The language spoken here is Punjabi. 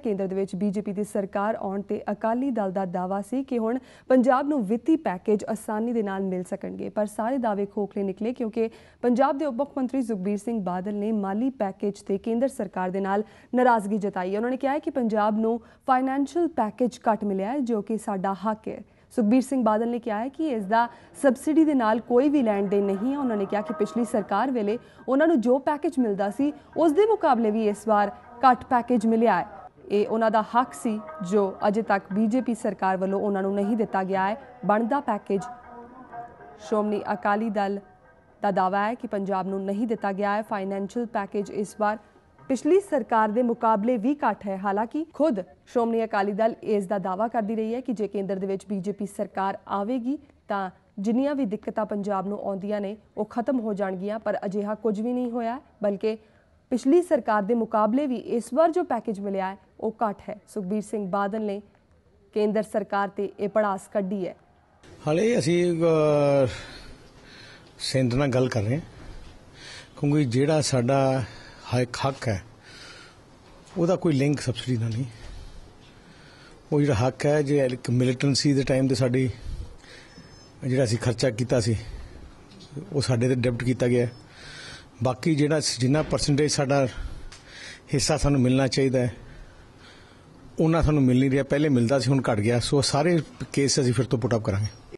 ਕੇਂਦਰ ਦੇ ਵਿੱਚ ਬੀਜੇਪੀ ਦੀ ਸਰਕਾਰ ਆਉਣ ਤੇ ਅਕਾਲੀ ਦਲ ਦਾ ਦਾਵਾ ਸੀ ਕਿ ਹੁਣ ਪੰਜਾਬ ਨੂੰ ਵਿੱਤੀ ਪੈਕੇਜ ਆਸਾਨੀ ਦੇ ਨਾਲ ਮਿਲ ਸਕਣਗੇ। ਪਰ ਸਾਰੇ ਦਾਅਵੇ ਖੋਖਲੇ ਨਿਕਲੇ ਕਿਉਂਕਿ ਪੰਜਾਬ ਦੇ ਉਪ ਮੁੱਖ ਮੰਤਰੀ ਸੁਖਬੀਰ ਸਿੰਘ ਬਾਦਲ ਨੇ ਮਾਲੀ ਪੈਕੇਜ ਤੇ ਕੇਂਦਰ ਸਰਕਾਰ ਦੇ ਨਾਲ ਨਾਰਾਜ਼ਗੀ ਜਤਾਈ। ਉਹਨਾਂ ਨੇ ਕਿਹਾ ਹੈ ਕਿ ਪੰਜਾਬ ਨੂੰ ਫਾਈਨੈਂਸ਼ੀਅਲ ਪੈਕੇਜ ਘੱਟ ਮਿਲਿਆ ਹੈ, ਜੋ ਕਿ ਸਾਡਾ ਹੱਕ ਹੈ। ਸੁਖਬੀਰ ਸਿੰਘ ਬਾਦਲ ਨੇ ਕਿਹਾ ਹੈ ਕਿ ਇਸ ਦਾ ਸਬਸਿਡੀ ਦੇ ਨਾਲ ਕੋਈ ਵੀ ਲੈਣ ਦੇਣ ਨਹੀਂ ਹੈ। ਉਹਨਾਂ ਨੇ ਕਿਹਾ ਕਿ ਪਿਛਲੀ ਸਰਕਾਰ ਵੇਲੇ ਉਹਨਾਂ ਨੂੰ ਜੋ ਪੈਕੇਜ ਮਿਲਦਾ ਸੀ, ਉਸ ਦੇ ਮੁਕਾਬਲੇ ਵੀ ਇਸ ਵਾਰ ਘੱਟ ਪੈਕੇਜ ਮਿਲਿਆ ਹੈ। ਇਹ ਉਹਨਾਂ ਦਾ ਹੱਕ ਸੀ ਜੋ ਅਜੇ ਤੱਕ ਬੀਜੇਪੀ ਸਰਕਾਰ ਵੱਲੋਂ ਉਹਨਾਂ ਨੂੰ ਨਹੀਂ ਦਿੱਤਾ ਗਿਆ ਹੈ। ਬਣਦਾ ਪੈਕੇਜ ਸ਼੍ਰੋਮਣੀ ਅਕਾਲੀ ਦਲ ਦਾ ਦਾਅਵਾ ਹੈ ਕਿ ਪੰਜਾਬ ਨੂੰ ਨਹੀਂ ਦਿੱਤਾ ਗਿਆ ਹੈ। ਫਾਈਨੈਂਸ਼ੀਅਲ ਪੈਕੇਜ ਇਸ ਵਾਰ ਪਿਛਲੀ ਸਰਕਾਰ ਦੇ ਮੁਕਾਬਲੇ ਵੀ ਘੱਟ ਹੈ। ਹਾਲਾਂਕਿ ਖੁਦ ਸ਼੍ਰੋਮਣੀ ਅਕਾਲੀ ਦਲ ਇਸ ਦਾ ਦਾਅਵਾ ਕਰਦੀ ਰਹੀ ਹੈ ਕਿ ਜੇ ਕੇਂਦਰ ਦੇ ਵਿੱਚ ਬੀਜੇਪੀ ਸਰਕਾਰ ਆਵੇਗੀ ਤਾਂ ਜਿੰਨੀਆਂ ਵੀ ਦਿੱਕਤਾਂ ਪੰਜਾਬ ਨੂੰ ਆਉਂਦੀਆਂ ਨੇ ਉਹ ਖਤਮ ਹੋ ਜਾਣਗੀਆਂ, ਪਰ ਅਜਿਹਾ ਕੁਝ ਵੀ ਨਹੀਂ ਹੋਇਆ, ਬਲਕਿ ਪਿਛਲੀ ਸਰਕਾਰ ਦੇ ਮੁਕਾਬਲੇ ਵੀ ਇਸ ਵਾਰ ਜੋ ਪੈਕੇਜ ਮਿਲਿਆ ਹੈ ਉਹ ਘੱਟ ਹੈ। ਸੁਖਬੀਰ ਸਿੰਘ ਬਾਦਲ ਨੇ ਕੇਂਦਰ ਸਰਕਾਰ ਤੇ ਇਹ ਪੜਾਸ ਕੱਢੀ ਹੈ। ਹਾਲੇ ਅਸੀਂ ਅਹ, ਸਿੰਧ ਨਾਲ ਗੱਲ ਕਰ ਰਹੇ ਹਾਂ ਕਿਉਂਕਿ ਜਿਹੜਾ ਸਾਡਾ ਹੱਕ ਹੈ ਉਹਦਾ ਕੋਈ ਲਿੰਕ ਸਬਸਿਡੀ ਨਾਲ ਨਹੀਂ। ਉਹ ਜਿਹੜਾ ਹੱਕ ਹੈ ਜੇ ਇੱਕ ਮਿਲੀਟੈਂਸੀ ਦੇ ਟਾਈਮ ਤੇ ਸਾਡੀ ਜਿਹੜਾ ਅਸੀਂ ਖਰਚਾ ਕੀਤਾ ਸੀ ਉਹ ਸਾਡੇ ਤੇ ਡੈਬਟ ਕੀਤਾ ਗਿਆ ਹੈ। ਬਾਕੀ ਜਿਹੜਾ ਜਿੰਨਾ ਪਰਸੈਂਟੇਜ ਸਾਡਾ ਹਿੱਸਾ ਸਾਨੂੰ ਮਿਲਣਾ ਚਾਹੀਦਾ ਹੈ, ਉਹਨਾਂ ਸਾਨੂੰ ਮਿਲ ਨਹੀਂ ਰਿਹਾ। ਪਹਿਲੇ ਮਿਲਦਾ ਸੀ, ਹੁਣ ਘਟ ਗਿਆ। ਸੋ ਸਾਰੇ ਕੇਸ ਅਸੀਂ ਫਿਰ ਤੋਂ ਪੁੱਟ ਅਪ ਕਰਾਂਗੇ।